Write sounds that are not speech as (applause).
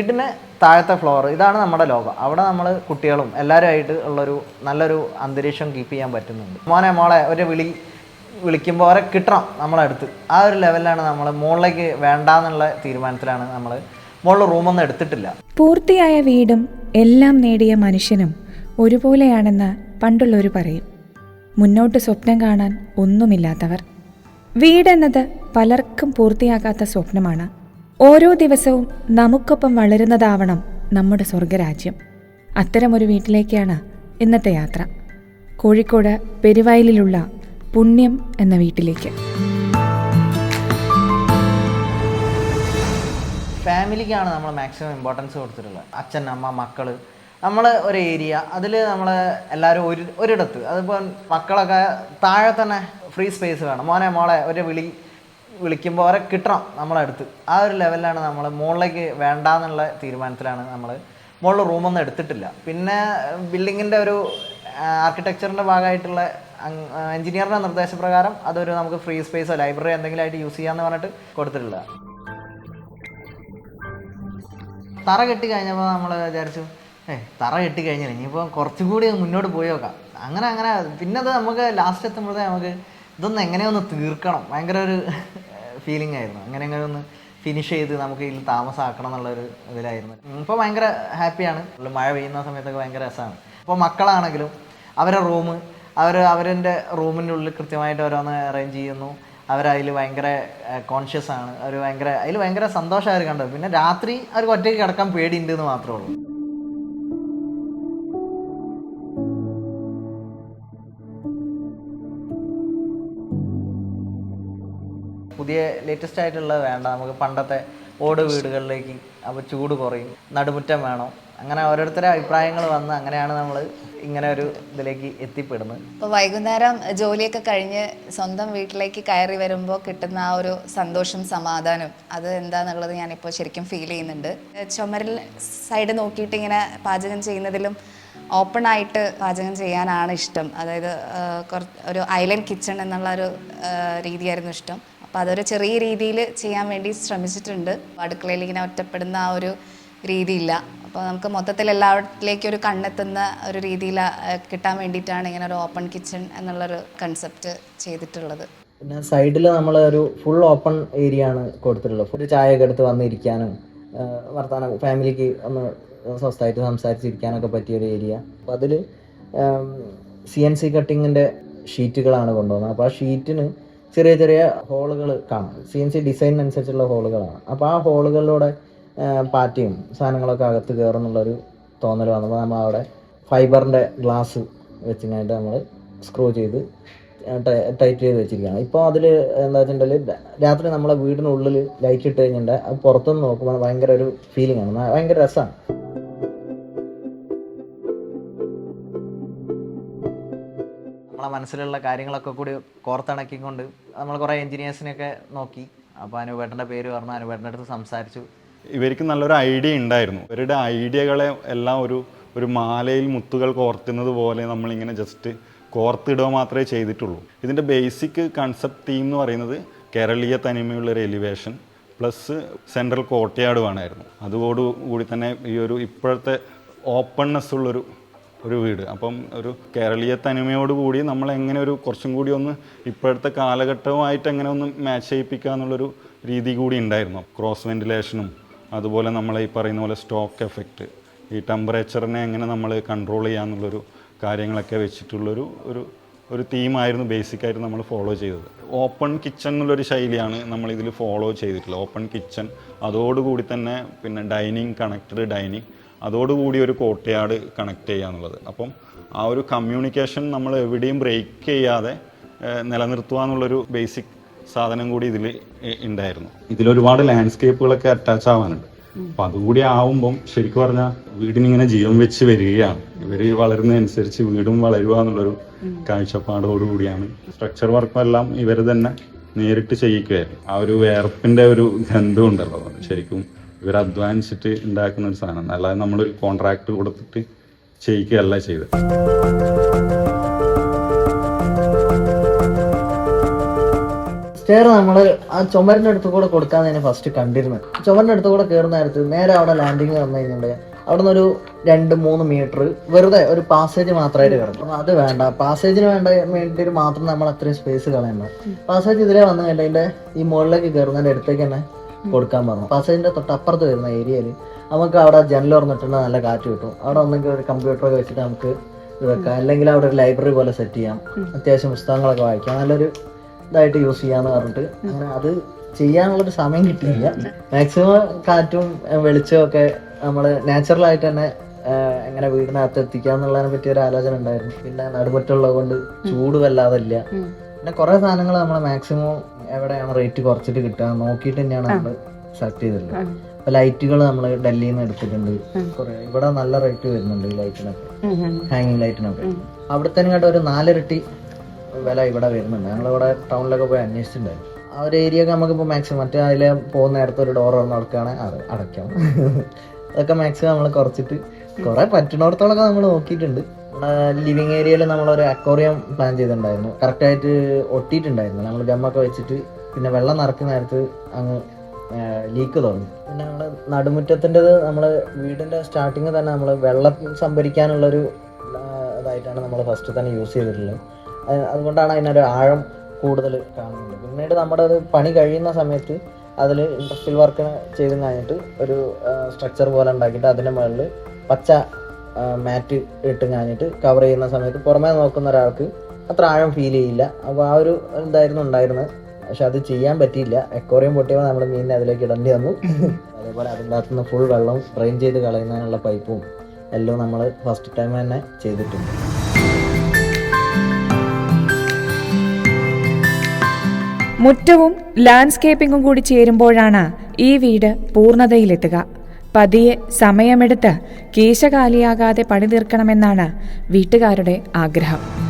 വീടിന് താഴത്തെ ഫ്ലോർ ഇതാണ് നമ്മുടെ ലോകം. അവിടെ നമ്മൾ കുട്ടികളും എല്ലാവരുമായിട്ട് ഉള്ളൊരു നല്ലൊരു അന്തരീക്ഷം കീപ്പ് ചെയ്യാൻ പറ്റുന്നുണ്ട്. മോനെ മോളെ ഒരു വിളി വിളിക്കുമ്പോൾ അവരെ കിട്ടണം നമ്മളെ അടുത്ത്. ആ ഒരു ലെവലിലാണ് നമ്മൾ മുകളിലേക്ക് വേണ്ടാന്നുള്ള തീരുമാനത്തിലാണ് നമ്മൾ മുകളിൽ റൂമൊന്നും എടുത്തിട്ടില്ല. പൂർത്തിയായ വീടും എല്ലാം നേടിയ മനുഷ്യനും ഒരുപോലെയാണെന്ന് പണ്ടുള്ളവർ പറയും. മുന്നോട്ട് സ്വപ്നം കാണാൻ ഒന്നുമില്ലാത്തവർ. വീടെന്നത് പലർക്കും പൂർത്തിയാകാത്ത സ്വപ്നമാണ്. ഓരോ ദിവസവും നമുക്കൊപ്പം വളരുന്നതാവണം നമ്മുടെ സ്വർഗരാജ്യം. അത്തരമൊരു വീട്ടിലേക്കാണ് ഇന്നത്തെ യാത്ര. കോഴിക്കോട് പെരുവയലിലുള്ള പുണ്യം എന്ന വീട്ടിലേക്ക്. ഫാമിലിക്കാണ് നമ്മൾ മാക്സിമം ഇമ്പോർട്ടൻസ് കൊടുത്തിട്ടുള്ളത്. അച്ഛൻ അമ്മ മക്കൾ നമ്മൾ ഒരു ഏരിയ. അതിൽ നമ്മൾ എല്ലാവരും ഒരു ഒരിടത്ത്. അതിപ്പോൾ മക്കളൊക്കെ താഴെ തന്നെ ഫ്രീ സ്പേസ് വേണം. മോനെ മോളെ ഒരു വിളി വിളിക്കുമ്പോൾ അവരെ കിട്ടണം നമ്മളെ അടുത്ത്. ആ ഒരു ലെവലിലാണ് നമ്മൾ മുകളിലേക്ക് വേണ്ട എന്നുള്ള തീരുമാനത്തിലാണ് നമ്മൾ മുകളിൽ റൂമൊന്നും എടുത്തിട്ടില്ല. പിന്നെ ബിൽഡിങ്ങിന്റെ ഒരു ആർക്കിടെക്ചറിന്റെ ഭാഗമായിട്ടുള്ള എഞ്ചിനീയറുടെ നിർദ്ദേശപ്രകാരം അതൊരു നമുക്ക് ഫ്രീ സ്പേസോ ലൈബ്രറി എന്തെങ്കിലും ആയിട്ട് യൂസ് ചെയ്യാമെന്ന് പറഞ്ഞിട്ട് കൊടുത്തിട്ടില്ല. തറ കെട്ടി കഴിഞ്ഞപ്പോൾ നമ്മൾ വിചാരിച്ചു ഏ തറ കെട്ടി കഴിഞ്ഞാൽ ഇനിയിപ്പോൾ കുറച്ചും കൂടി മുന്നോട്ട് പോയി നോക്കാം. അങ്ങനെ അങ്ങനെ പിന്നെ അത് നമുക്ക് ലാസ്റ്റ് എത്തുമ്പോഴത്തേ നമുക്ക് ഇതൊന്ന് എങ്ങനെയൊന്ന് തീർക്കണം. ഭയങ്കര ഒരു ഫീലിംഗ് ആയിരുന്നു. അങ്ങനെ അങ്ങനെ ഒന്ന് ഫിനിഷ് ചെയ്ത് നമുക്ക് ഇതിൽ താമസമാക്കണം എന്നുള്ളൊരു ഇതിലായിരുന്നു. ഇപ്പോൾ ഭയങ്കര ഹാപ്പിയാണ് മഴ പെയ്യുന്ന സമയത്തൊക്കെ ഭയങ്കര രസമാണ് അപ്പോൾ മക്കളാണെങ്കിലും അവരുടെ റൂം അവർ അവരെ റൂമിന്റെ ഉള്ളിൽ കൃത്യമായിട്ട് ഓരോന്ന് അറേഞ്ച് ചെയ്യുന്നു. അവരതിൽ ഭയങ്കര കോൺഷ്യസ് ആണ്. അവർ ഭയങ്കര അതിൽ ഭയങ്കര സന്തോഷമായിരുന്നു കണ്ടത് പിന്നെ രാത്രി അവർക്ക് ഒറ്റയ്ക്ക് കിടക്കാൻ പേടിയുണ്ട് എന്ന് മാത്രമേ ഉള്ളൂ. പുതിയ ലേറ്റസ്റ്റ് ആയിട്ടുള്ളത് വേണ്ട. നമുക്ക് പണ്ടത്തെ ഓട് വീടുകളിലേക്ക് അപ്പോൾ ചൂട് കുറയും നടുമുറ്റം വേണം. അങ്ങനെ ഓരോരുത്തരുടെ അഭിപ്രായങ്ങൾ വന്ന് അങ്ങനെയാണ് നമ്മൾ ഇങ്ങനെ ഒരു ഇതിലേക്ക് എത്തിപ്പെടുന്നത്. ഇപ്പോൾ വൈകുന്നേരം ജോലിയൊക്കെ കഴിഞ്ഞ് സ്വന്തം വീട്ടിലേക്ക് കയറി വരുമ്പോൾ കിട്ടുന്ന ആ ഒരു സന്തോഷം സമാധാനം അത് എന്താണെന്നുള്ളത് ഞാനിപ്പോൾ ശരിക്കും ഫീൽ ചെയ്യുന്നുണ്ട്. ചുമരിൽ സൈഡ് നോക്കിയിട്ട് ഇങ്ങനെ പാചകം ചെയ്യുന്നതിലും ഓപ്പൺ ആയിട്ട് പാചകം ചെയ്യാനാണ് ഇഷ്ടം. അതായത് ഒരു ഐലൻഡ് കിച്ചൺ എന്നുള്ള ഒരു രീതിയായിരുന്നു ഇഷ്ടം. അപ്പോൾ അതൊരു ചെറിയ രീതിയിൽ ചെയ്യാൻ വേണ്ടി ശ്രമിച്ചിട്ടുണ്ട്. അടുക്കളയിൽ ഇങ്ങനെ ഒറ്റപ്പെടുന്ന ആ ഒരു രീതിയില്ല. അപ്പോൾ നമുക്ക് മൊത്തത്തിൽ എല്ലാവരിലേക്കും ഒരു കണ്ണെത്തുന്ന ഒരു രീതിയിൽ കിട്ടാൻ വേണ്ടിയിട്ടാണ് ഇങ്ങനെ ഒരു ഓപ്പൺ കിച്ചൺ എന്നുള്ളൊരു കൺസെപ്റ്റ് ചെയ്തിട്ടുള്ളത്. പിന്നെ സൈഡിൽ നമ്മൾ ഒരു ഫുൾ ഓപ്പൺ ഏരിയ ആണ് കൊടുത്തിട്ടുള്ളത്. ഒരു ചായയൊക്കെ എടുത്ത് വന്നിരിക്കാനും വർത്തമാനം ഫാമിലിക്ക് ഒന്ന് സ്വസ്ഥമായിട്ട് സംസാരിച്ചിരിക്കാനൊക്കെ പറ്റിയ ഒരു ഏരിയ അപ്പോൾ അതിൽ സി എൻ സി കട്ടിങ്ങിന്റെ ഷീറ്റുകളാണ് കൊണ്ടുവന്നത്. അപ്പോൾ ആ ഷീറ്റിന് ചെറിയ ചെറിയ ഹോളുകൾ കാണും. സി എൻ സി ഡിസൈൻ അനുസരിച്ചുള്ള ഹോളുകളാണ്. അപ്പോൾ ആ ഹോളുകളിലൂടെ പാറ്റയും സാധനങ്ങളൊക്കെ അകത്ത് കയറുന്നുള്ളൊരു തോന്നൽ വന്നപ്പോൾ നമ്മൾ അവിടെ ഫൈബറിന്റെ ഗ്ലാസ് വെച്ചിങ്ങായിട്ട് നമ്മൾ സ്ക്രൂ ചെയ്ത് ടൈറ്റ് ചെയ്ത് വെച്ചിരിക്കുകയാണ്. ഇപ്പോൾ അതിൽ എന്താ വെച്ചിട്ടുണ്ടെങ്കിൽ രാത്രി നമ്മളെ വീടിനുള്ളിൽ ലൈറ്റ് ഇട്ട് കഴിഞ്ഞിട്ടുണ്ട് അത് പുറത്തുനിന്ന് നോക്കുമ്പോൾ ഭയങ്കര ഒരു ഫീലിംഗ് ആണ്. ഭയങ്കര രസമാണ് മനസ്സിലുള്ള കാര്യങ്ങളൊക്കെ കൂടി കോർത്തിണക്കിക്കൊണ്ട് നമ്മൾ കുറേ എൻജിനീയേഴ്സിനെയൊക്കെ നോക്കി. അപ്പോൾ അനുപേട്ടന്റെ പേര് പറഞ്ഞു അനുപേട്ടന്റെ അടുത്ത് സംസാരിച്ചു. ഇവർക്ക് നല്ലൊരു ഐഡിയ ഉണ്ടായിരുന്നു. ഇവരുടെ ഐഡിയകളെ എല്ലാം ഒരു ഒരു മാലയിൽ മുത്തുകൾ കോർത്തുന്നത് പോലെ നമ്മളിങ്ങനെ ജസ്റ്റ് കോർത്തിടുക മാത്രമേ ചെയ്തിട്ടുള്ളൂ. ഇതിന്റെ ബേസിക് കൺസെപ്റ്റ് തീം എന്ന് പറയുന്നത് കേരളീയ തനിമയുള്ള ഒരു എലിവേഷൻ പ്ലസ് സെൻട്രൽ കോട്ടയാട് വേണമായിരുന്നു. അതോടുകൂടി തന്നെ ഈ ഒരു ഇപ്പോഴത്തെ ഓപ്പൺനെസ് ഉള്ളൊരു ഒരു വീട്. അപ്പം ഒരു കേരളീയ തനിമയോട് കൂടി നമ്മൾ എങ്ങനെ ഒരു കുറച്ചും കൂടി ഒന്ന് ഇപ്പോഴത്തെ കാലഘട്ടവുമായിട്ട് എങ്ങനെ ഒന്ന് മാച്ച് ചെയ്യിപ്പിക്കുക എന്നുള്ളൊരു രീതി കൂടി ഉണ്ടായിരുന്നു. ക്രോസ് വെന്റിലേഷനും അതുപോലെ നമ്മൾ ഈ പറയുന്ന പോലെ സ്റ്റോക്ക് എഫക്റ്റ് ഈ ടെമ്പറേച്ചറിനെ എങ്ങനെ നമ്മൾ കൺട്രോൾ ചെയ്യാന്നുള്ളൊരു കാര്യങ്ങളൊക്കെ വെച്ചിട്ടുള്ളൊരു ഒരു ഒരു തീമായിരുന്നു ബേസിക്കായിട്ട് നമ്മൾ ഫോളോ ചെയ്തത്. ഓപ്പൺ കിച്ചൺ എന്നുള്ളൊരു ശൈലിയാണ് നമ്മളിതിൽ ഫോളോ ചെയ്തിട്ടുള്ളത്. ഓപ്പൺ കിച്ചൺ അതോടുകൂടി തന്നെ പിന്നെ ഡൈനിങ് കണക്റ്റഡ് ഡൈനിങ് അതോടുകൂടി ഒരു കോട്ടയാട് കണക്ട് ചെയ്യുക എന്നുള്ളത്. അപ്പം ആ ഒരു കമ്മ്യൂണിക്കേഷൻ നമ്മൾ എവിടെയും ബ്രേക്ക് ചെയ്യാതെ നിലനിർത്തുക എന്നുള്ളൊരു ബേസിക് സാധനം കൂടി ഇതിൽ ഉണ്ടായിരുന്നു ഇതിലൊരുപാട് ലാൻഡ്സ്കേപ്പുകളൊക്കെ അറ്റാച്ച് ആവാനുണ്ട്. അപ്പം അതുകൂടി ആവുമ്പം ശരിക്കും പറഞ്ഞാൽ വീടിനിങ്ങനെ ജീവൻ വെച്ച് വരികയാണ്. ഇവർ വളരുന്നതനുസരിച്ച് വീടും വളരുക എന്നുള്ളൊരു കാഴ്ചപ്പാടോടുകൂടിയാണ്. സ്ട്രക്ചർ വർക്കും എല്ലാം ഇവർ തന്നെ നേരിട്ട് ചെയ്യിക്കുകയായിരുന്നു. ആ ഒരു വേർപ്പിന്റെ ഒരു ഗന്ധം ഉണ്ടല്ലോ ശരിക്കും ഇവർ അധ്വാനിച്ചിട്ട് ഉണ്ടാക്കുന്ന ഒരു സാധനം. അല്ലാതെ നമ്മളൊരു കോൺട്രാക്ട് കൊടുത്തിട്ട് ചെയ്യിക്കുകയല്ല ചെയ്തത്. സ്റ്റെയർ നമ്മൾ ആ ചുമരിന്റെ അടുത്ത് കൂടെ കൊടുക്കാൻ തന്നെ ഫസ്റ്റ് കണ്ടിരുന്നത്. ചുമരിന്റെ അടുത്ത് കൂടെ കയറുന്ന നേരത്ത് നേരെ അവിടെ ലാൻഡിങ് വന്നു കഴിഞ്ഞിട്ടുണ്ടെങ്കിൽ അവിടെ നിന്ന് ഒരു രണ്ട് മൂന്ന് മീറ്റർ വെറുതെ ഒരു പാസേജ് മാത്രമായിട്ട് കിടക്കും അപ്പൊ അത് വേണ്ട. പാസേജിന് വേണ്ട വേണ്ടിയിട്ട് മാത്രം നമ്മൾ അത്രയും സ്പേസ് കളയണ്ട പാസേജ് ഇതിലേ വന്നു കഴിഞ്ഞാൽ ഈ മുകളിലേക്ക് കയറുന്നതിന്റെ അടുത്തേക്ക് തന്നെ കൊടുക്കാൻ പറഞ്ഞു. പാസേജിന്റെ തൊട്ടപ്പുറത്ത് വരുന്ന ഏരിയയിൽ നമുക്ക് അവിടെ ജനൽ തുറന്നിട്ടുണ്ട് നല്ല കാറ്റ് കിട്ടും. അവിടെ ഒന്നെങ്കിൽ ഒരു കമ്പ്യൂട്ടറൊക്കെ വെച്ചിട്ട് നമുക്ക് ഇത് വെക്കാം. അല്ലെങ്കിൽ അവിടെ ഒരു ലൈബ്രറി പോലെ സെറ്റ് ചെയ്യാം. അത്യാവശ്യം പുസ്തകങ്ങളൊക്കെ വായിക്കാം. നല്ലൊരു ഇതായിട്ട് യൂസ് ചെയ്യാന്ന് പറഞ്ഞിട്ട് അങ്ങനെ അത് ചെയ്യാനുള്ളൊരു സമയം കിട്ടിയില്ല. മാക്സിമം കാറ്റും വെളിച്ചവും ഒക്കെ നമ്മൾ നാച്ചുറലായിട്ട് തന്നെ എങ്ങനെ വീടിനകത്ത് എത്തിക്കാന്നുള്ളതിനെ പറ്റി ഒരു ആലോചന ഉണ്ടായിരുന്നു. പിന്നെ നടുമുറ്റുള്ളത് കൊണ്ട് ചൂട് വല്ലാതെ ഇല്ല. പിന്നെ കുറെ സാധനങ്ങൾ നമ്മൾ മാക്സിമം എവിടെയാണ് റേറ്റ് കുറച്ചിട്ട് കിട്ടുക നോക്കിയിട്ട് തന്നെയാണ് നമ്മൾ സെലക്ട് ചെയ്തിട്ടുള്ളത്. അപ്പൊ ലൈറ്റുകൾ നമ്മൾ ഡൽഹിയിൽ നിന്ന് എടുത്തിട്ടുണ്ട്. കുറെ ഇവിടെ നല്ല റേറ്റ് വരുന്നുണ്ട് ഈ ലൈറ്റിനൊക്കെ ഹാങ്ങിങ് ലൈറ്റിനൊക്കെ അവിടുത്തെ ഒരു നാലിരട്ടി വില ഇവിടെ വരുന്നുണ്ട്. ഞങ്ങളിവിടെ ടൗണിലൊക്കെ പോയി അന്വേഷിച്ചിട്ടുണ്ടായിരുന്നു ആ ഒരു ഏരിയ ഒക്കെ നമുക്കിപ്പോൾ മാക്സിമം മറ്റേ അതിൽ പോകുന്ന നേരത്തെ ഒരു ഡോർ തുറന്ന് നടക്കുകയാണെങ്കിൽ അത് അടയ്ക്കാം. (laughs) അതൊക്കെ മാക്സിമം നമ്മൾ കുറച്ചിട്ട് കുറെ പറ്റുന്നിടത്തോളൊക്കെ നമ്മൾ നോക്കിയിട്ടുണ്ട്. ലിവിങ് ഏരിയയിൽ നമ്മളൊരു അക്വറിയം പ്ലാൻ ചെയ്തിട്ടുണ്ടായിരുന്നു. കറക്റ്റായിട്ട് ഒട്ടിയിട്ടുണ്ടായിരുന്നു. നമ്മൾ ഗമ്മൊക്കെ വെച്ചിട്ട് പിന്നെ വെള്ളം നിറക്കുന്ന നേരത്ത് അങ്ങ് ലീക്ക് തുടങ്ങി പിന്നെ നമ്മൾ നടുമുറ്റത്തിന്റെത് നമ്മൾ വീടിന്റെ സ്റ്റാർട്ടിങ് തന്നെ നമ്മൾ വെള്ളം സംഭരിക്കാനുള്ളൊരു ഇതായിട്ടാണ് നമ്മൾ ഫസ്റ്റ് തന്നെ യൂസ് ചെയ്തിട്ടുള്ളത്. അത് അതുകൊണ്ടാണ് അതിനൊരു ആഴം കൂടുതൽ കാണുന്നത്. പിന്നീട് നമ്മുടെ അത് പണി കഴിയുന്ന സമയത്ത് അതിൽ ഇൻഡസ്ട്രിയൽ വർക്ക് ചെയ്ത് കഴിഞ്ഞിട്ട് ഒരു സ്ട്രക്ചർ പോലെ ഉണ്ടാക്കിയിട്ട് അതിന്റെ മുകളിൽ പച്ച മാറ്റ് ഇട്ട് കഴിഞ്ഞിട്ട് കവർ ചെയ്യുന്ന സമയത്ത് പുറമേ നോക്കുന്ന ഒരാൾക്ക് അത്ര ആഴം ഫീൽ ചെയ്യില്ല. അപ്പോൾ ആ ഒരു ഇതായിരുന്നു ഉണ്ടായിരുന്നത്. പക്ഷെ അത് ചെയ്യാൻ പറ്റിയില്ല. എക്കോറിയം പൊട്ടിയപ്പോൾ നമ്മൾ മീൻ അതിലേക്ക് ഇടേണ്ടി വന്നു. അതേപോലെ അതിന്റെ അകത്തുനിന്ന് ഫുൾ വെള്ളം ഡ്രെയിൻ ചെയ്ത് കളയുന്നതിനുള്ള പൈപ്പും എല്ലാം നമ്മൾ ഫസ്റ്റ് ടൈം തന്നെ ചെയ്തിട്ടുണ്ട്. മുറ്റവും ലാൻഡ്സ്കേപ്പിംഗും കൂടി ചേരുമ്പോഴാണ് ഈ വീട് പൂർണതയിലെത്തുക. പതിയെ സമയമെടുത്ത് കേശകാലിയാകാതെ പണി തീർക്കണമെന്നാണ് വീട്ടുകാരുടെ ആഗ്രഹം.